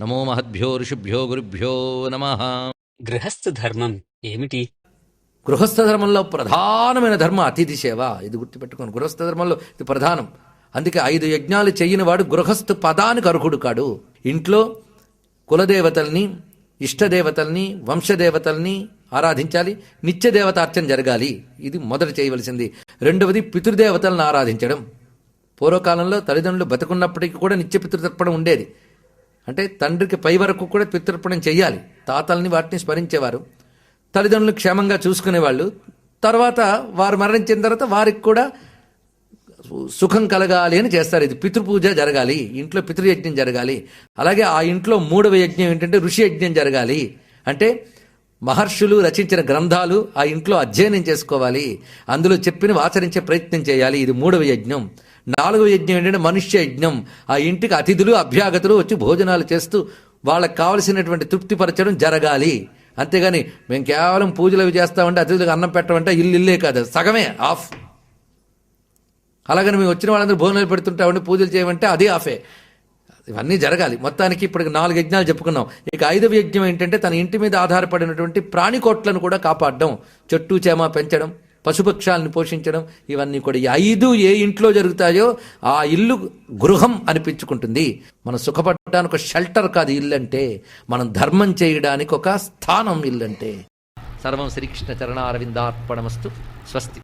నమో మహద్భ్యో ఋషిభ్యో గురుభ్యో నమ. గృహస్థ ధర్మం ఏమిటి? గృహస్థ ధర్మంలో ప్రధానమైన ధర్మం అతిథి సేవ. ఇది గుర్తుపెట్టుకోండి గృహస్థ ధర్మంలో ఇది ప్రధానం. అందుకే ఐదు యజ్ఞాలు చెయ్యని వాడు గృహస్థ పదానికి అర్హుడు కాడు. ఇంట్లో కులదేవతల్ని ఇష్టదేవతల్ని వంశదేవతల్ని ఆరాధించాలి నిత్య దేవతార్చన జరగాలి. ఇది మొదట చేయవలసింది. రెండవది పితృదేవతలను ఆరాధించడం. పూర్వకాలంలో తల్లిదండ్రులు బతుకున్నప్పటికీ కూడా నిత్య పితృతర్పణం ఉండేది. అంటే తండ్రికి పై వరకు కూడా పితృర్పణం చేయాలి తాతల్ని వాటిని స్మరించేవారు. తల్లిదండ్రులు క్షేమంగా చూసుకునేవాళ్ళు. తర్వాత వారు మరణించిన తర్వాత వారికి కూడా సుఖం కలగాలి అని చేస్తారు. ఇది పితృపూజ జరగాలి. ఇంట్లో పితృయజ్ఞం జరగాలి. అలాగే ఆ ఇంట్లో మూడవ యజ్ఞం ఏంటంటే ఋషి యజ్ఞం జరగాలి. అంటే మహర్షులు రచించిన గ్రంథాలు ఆ ఇంట్లో అధ్యయనం చేసుకోవాలి. అందులో చెప్పినవి ఆచరించే ప్రయత్నం చేయాలి. ఇది మూడవ యజ్ఞం. నాలుగవ యజ్ఞం ఏంటంటే మనుష్య యజ్ఞం. ఆ ఇంటికి అతిథులు అభ్యాగతులు వచ్చి భోజనాలు చేస్తూ వాళ్ళకి కావలసినటువంటి తృప్తిపరచడం జరగాలి. అంతేగాని మేము కేవలం పూజలు అవి చేస్తామంటే అతిథులకు అన్నం పెట్టమంటే ఇల్లు ఇల్లే కాదు. సగమే ఆఫ్. అలాగని మేము వచ్చిన వాళ్ళందరూ భోజనాలు పెడుతుంటామంటే పూజలు చేయమంటే అదే ఆఫే. ఇవన్నీ జరగాలి. మొత్తానికి ఇప్పటికి నాలుగు యజ్ఞాలు చెప్పుకున్నాం. ఇక ఐదవ యజ్ఞం ఏంటంటే తన ఇంటి మీద ఆధారపడినటువంటి ప్రాణికోట్లను కూడా కాపాడడం. చెట్టు చేమ పెంచడం. పశుపక్షాలను పోషించడం ఇవన్నీ కూడా ఈ ఐదు ఏ ఇంట్లో జరుగుతాయో ఆ ఇల్లు గృహం అనిపించుకుంటుంది. మనం సుఖపడటానికి ఒక షెల్టర్ కాదు ఇల్లు అంటే మనం ధర్మం చేయడానికి ఒక స్థానం ఇల్లు అంటే సర్వం శ్రీకృష్ణ చరణారవిందార్పణమస్తు. స్వస్తి.